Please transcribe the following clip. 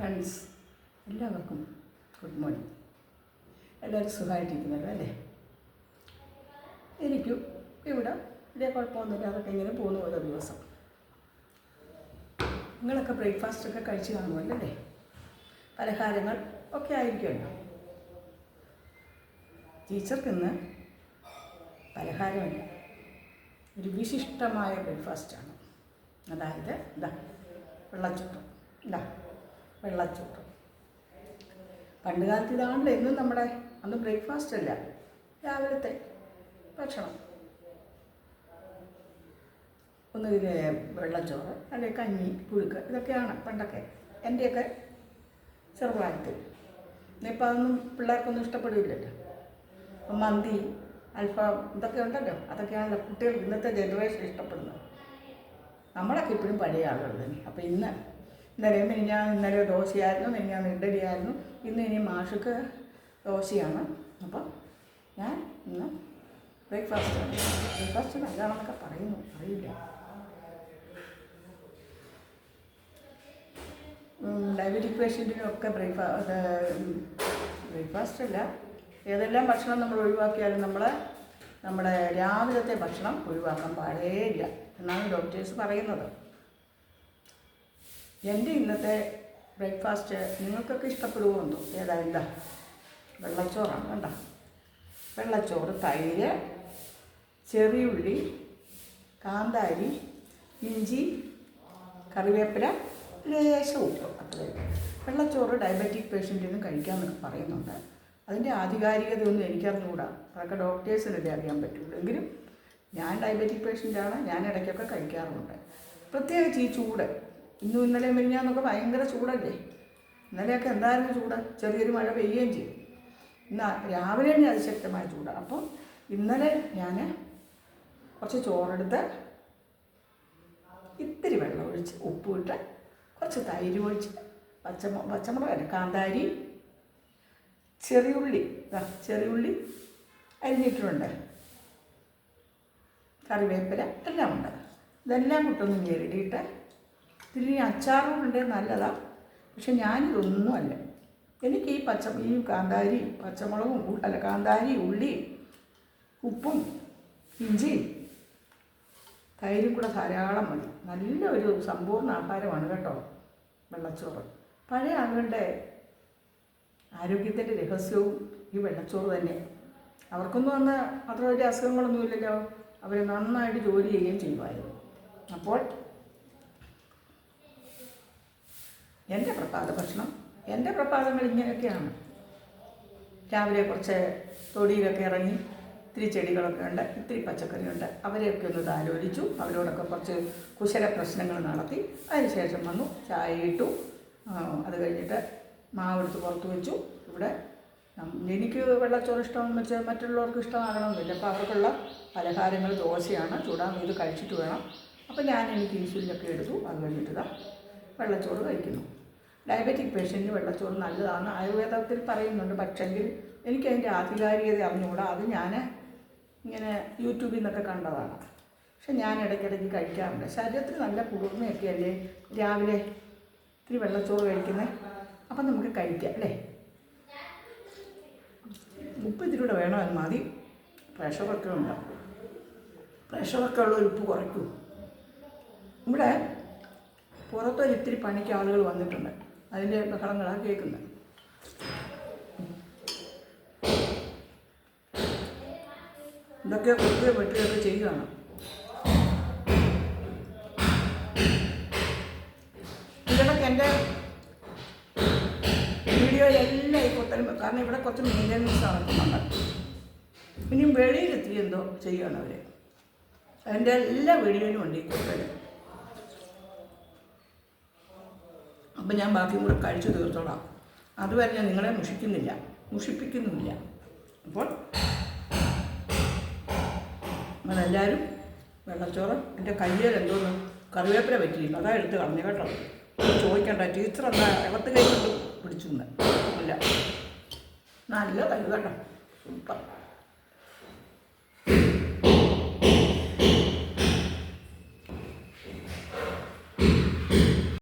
Friends എല്ലാവർക്കും good morning എല്ലാവരും സുഖമായിട്ടിരിക്കുന്നല്ലോ അല്ലേ? എനിക്കും ഇവിടെ വലിയ കുഴപ്പമൊന്നുമില്ല അതൊക്കെ ഇങ്ങനെ പോകുന്നു ഓരോ ദിവസം. നിങ്ങളൊക്കെ ബ്രേക്ക്ഫാസ്റ്റൊക്കെ കഴിച്ച് കാണുമല്ലോ അല്ലേ? പലഹാരങ്ങൾ ഒക്കെ ആയിരിക്കുമല്ലോ. ടീച്ചർക്ക് ഇന്ന് പലഹാരമല്ല ഒരു വിശിഷ്ടമായ ബ്രേക്ക്ഫാസ്റ്റാണ് അതായത് ഇതാ വെള്ളച്ചുട്ടം. ഇതാ വെള്ളച്ചോട്ടം പണ്ട് കാലത്ത് ഇതാണല്ലോ എന്നും നമ്മുടെ അന്ന് ബ്രേക്ക്ഫാസ്റ്റ് അല്ല രാവിലത്തെ ഭക്ഷണം. ഒന്നുകിൽ വെള്ളച്ചോറ് അല്ലെങ്കിൽ കഞ്ഞി പുഴുക്ക് ഇതൊക്കെയാണ് പണ്ടൊക്കെ എന്റെയൊക്കെ ചെറുപ്രായത്തിൽ. ഇന്നിപ്പോൾ അതൊന്നും പിള്ളേർക്കൊന്നും ഇഷ്ടപ്പെടില്ലല്ലോ. മന്തി അൽഫാം ഇതൊക്കെ ഉണ്ടല്ലോ അതൊക്കെയാണല്ലോ കുട്ടികൾ ഇന്നത്തെ ജനറേഷൻ ഇഷ്ടപ്പെടുന്നത്. നമ്മളൊക്കെ ഇപ്പോഴും പഴയ ആളുകൾ തന്നെ അപ്പോൾ ഇന്ന് ഇന്നലെ മിനിഞ്ഞാൻ ഇന്നലെ ദോശയായിരുന്നു മിനിഞ്ഞാൻ ഇഡ്ഡലിയായിരുന്നു. ഇന്ന് ഇനി മാഷക്ക് ദോശയാണ്. അപ്പം ഞാൻ ഇന്ന് ബ്രേക്ക്ഫാസ്റ്റ് ബ്രേക്ക്ഫാസ്റ്റ് നല്ലതാണെന്നൊക്കെ പറയുന്നു. അറിയില്ല. ഡയബറ്റിക് പേഷ്യന്റിനൊക്കെ ബ്രേക്ക്ഫാസ്റ്റ് ബ്രേക്ക്ഫാസ്റ്റ് അല്ല. ഏതെല്ലാം ഭക്ഷണം നമ്മൾ ഒഴിവാക്കിയാലും നമ്മൾ നമ്മുടെ രാവിലത്തെ ഭക്ഷണം ഒഴിവാക്കാൻ പാടേ ഇല്ല എന്നാണ് ഡോക്ടേഴ്സ് പറയുന്നത്. എന്റെ ഇന്നത്തെ ബ്രേക്ക്ഫാസ്റ്റ് നിങ്ങൾക്കൊക്കെ ഇഷ്ടപ്പെടുമോ എന്തോ? ഏതാ വെള്ളച്ചോറാണ് വേണ്ട വെള്ളച്ചോറ് തൈര് ചെറിയുള്ളി കാന്താരി ഇഞ്ചി കറിവേപ്പില ലേശം ഉപ്പ്. അത്രയും വെള്ളച്ചോറ് ഡയബറ്റിക് പേഷ്യന്റിനും കഴിക്കാമെന്നൊക്കെ പറയുന്നുണ്ട്. അതിന്റെ ആധികാരികതയൊന്നും എനിക്കറിഞ്ഞുകൂടാ. അതൊക്കെ ഡോക്ടേഴ്സിനല്ലേ അറിയാൻ പറ്റുള്ളൂ. എങ്കിലും ഞാൻ ഡയബറ്റിക് പേഷ്യന്റാണ്. ഞാൻ ഇടയ്ക്കൊക്കെ കഴിക്കാറുമുണ്ട്. പ്രത്യേകിച്ച് ഈ ചൂട്. ഇന്നും ഇന്നലെയും മെരിഞ്ഞാന്നൊക്കെ ഭയങ്കര ചൂടല്ലേ? ഇന്നലെയൊക്കെ എന്തായിരുന്നു ചൂട്? ചെറിയൊരു മഴ പെയ്യുകയും ചെയ്യും ഇന്ന് രാവിലെ തന്നെ അതിശക്തമായ ചൂട്. അപ്പം ഇന്നലെ ഞാൻ കുറച്ച് ചോറെടുത്ത് ഇത്തിരി വെള്ളം ഒഴിച്ച് ഉപ്പിട്ട് കുറച്ച് തൈര് ഒഴിച്ച് പച്ചമു പച്ചമുളകല്ല കാന്താരി ചെറിയുള്ളി ചെറിയുള്ളി അരിഞ്ഞിട്ടുണ്ട്. കറിവേപ്പില എല്ലാം ഉണ്ട്. ഇതെല്ലാം കൂട്ടൊന്ന് ഞെരടിയിട്ട് ഇതിന് അച്ചാറും ഉണ്ട് നല്ലതാണ് പക്ഷെ ഞാനിതൊന്നും അല്ല. എനിക്ക് ഈ പച്ച ഈ കാന്താരി പച്ചമുളകും അല്ല കാന്താരി ഉള്ളി ഉപ്പും ഇഞ്ചിയും തൈരും കൂടെ ധാരാളം മതി. നല്ല ഒരു സമ്പൂർണ ആഹാരമാണ് കേട്ടോ വെള്ളച്ചോറ്. പഴയ ആളുകളുടെ ആരോഗ്യത്തിന്റെ രഹസ്യവും ഈ വെള്ളച്ചോറ് തന്നെ. അവർക്കൊന്നും അന്ന് അത്ര വലിയ അസുഖങ്ങളൊന്നുമില്ലല്ലോ. അവരെ നന്നായിട്ട് ജോലി ചെയ്യുകയും ചെയ്യുമായിരുന്നു. അപ്പോൾ എന്റെ പ്രഭാത ഭക്ഷണം എന്റെ പ്രഭാതങ്ങൾ ഇങ്ങനെയൊക്കെയാണ്. രാവിലെ കുറച്ച് തൊടിയിലൊക്കെ ഇറങ്ങി ഇത്തിരി ചെടികളൊക്കെ ഉണ്ട് ഇത്തിരി പച്ചക്കറിയുണ്ട് അവരെയൊക്കെ ഒന്ന് ആലോചിച്ചു അവരോടൊക്കെ കുറച്ച് കുശല പ്രശ്നങ്ങൾ നടത്തി. അതിനുശേഷം വന്നു ചായ ഇട്ടു. അത് കഴിഞ്ഞിട്ട് മാവെടുത്ത് പുറത്ത് വെച്ചു. ഇവിടെ എനിക്ക് വെള്ളച്ചോറ് ഇഷ്ടമെന്ന് വെച്ചാൽ മറ്റുള്ളവർക്ക് ഇഷ്ടമാകണമെന്നില്ല. അപ്പോൾ അവർക്കുള്ള പലഹാരങ്ങൾ ദോശയാണ് ചൂടാൻ ഇത് കഴിച്ചിട്ട് വേണം. അപ്പോൾ ഞാൻ എനിക്ക് ഇൻസുലിനൊക്കെ എടുത്തു. അത് കഴിഞ്ഞിട്ട് വെള്ളച്ചോറ് കഴിക്കുന്നു. ഡയബറ്റിക് പേഷ്യന്റിന് വെള്ളച്ചോറ് നല്ലതാണ്. ആയുർവേദത്തിൽ പറയുന്നുണ്ട് പക്ഷെങ്കിൽ എനിക്കതിന്റെ ആധികാരികത അറിഞ്ഞുകൂടാ. അത് ഞാൻ ഇങ്ങനെ യൂട്യൂബിൽ നിന്നൊക്കെ കണ്ടതാണ്. പക്ഷെ ഞാൻ ഇടയ്ക്കിടയ്ക്ക് കഴിക്കാറുണ്ട്. ശരീരത്തിന് നല്ല കുളിർമയൊക്കെ അല്ലേ? രാവിലെ ഇത്തിരി വെള്ളച്ചോറ് കഴിക്കുന്നത് അപ്പം നമുക്ക് കഴിക്കാം അല്ലേ? ഉപ്പ് ഇതിലൂടെ കൂടെ എന്ന് മതി. പ്രഷറൊക്കെ ഉണ്ട്. പ്രഷറൊക്കെ ഉള്ള ഉപ്പ് കുറയ്ക്കൂ. ഇവിടെ പുറത്തൊരു ഇത്തിരി പണിക്ക് ആളുകൾ വന്നിട്ടുണ്ട്. അതിന്റെ ബഹളങ്ങളാണ് കേൾക്കുന്നത് ഇതൊക്കെ കുട്ടിയെ വെട്ടുകയൊക്കെ ചെയ്യുകയാണ്. ഇതിലൊക്കെ എന്റെ വീഡിയോയിലെല്ലാം ഈ കൊത്തലും കാരണം ഇവിടെ കുറച്ച് മെയിന്റനൻസ് നടക്കുന്നുണ്ട് ഇനിയും വെളിയിലെത്തി എന്തോ ചെയ്യുകയാണ് അവർ അതിന്റെ എല്ലാ വീഡിയോയിലും ഉണ്ട് ഈ കൊത്തൽ അപ്പം ഞാൻ ബാക്കിയും കൂടെ കഴിച്ചു തീർത്തോളാം. അതുവരെ ഞാൻ നിങ്ങളെ മുഷിക്കുന്നില്ല. മുഷിപ്പിക്കുന്നുമില്ല. അപ്പോൾ നിങ്ങളെല്ലാവരും വെള്ളച്ചോറ് എന്റെ കയ്യിൽ എന്തോന്ന് കറിവേപ്പില പറ്റിയില്ല. അതാ എടുത്ത് കളഞ്ഞു കേട്ടോ. ചോദിക്കണ്ട. ടീച്ചർ എന്താ അകത്ത് കൈ കൊണ്ട് പിടിച്ചു. ഇല്ല. നല്ല കഴിവ് കേട്ടോ. സൂപ്പർ.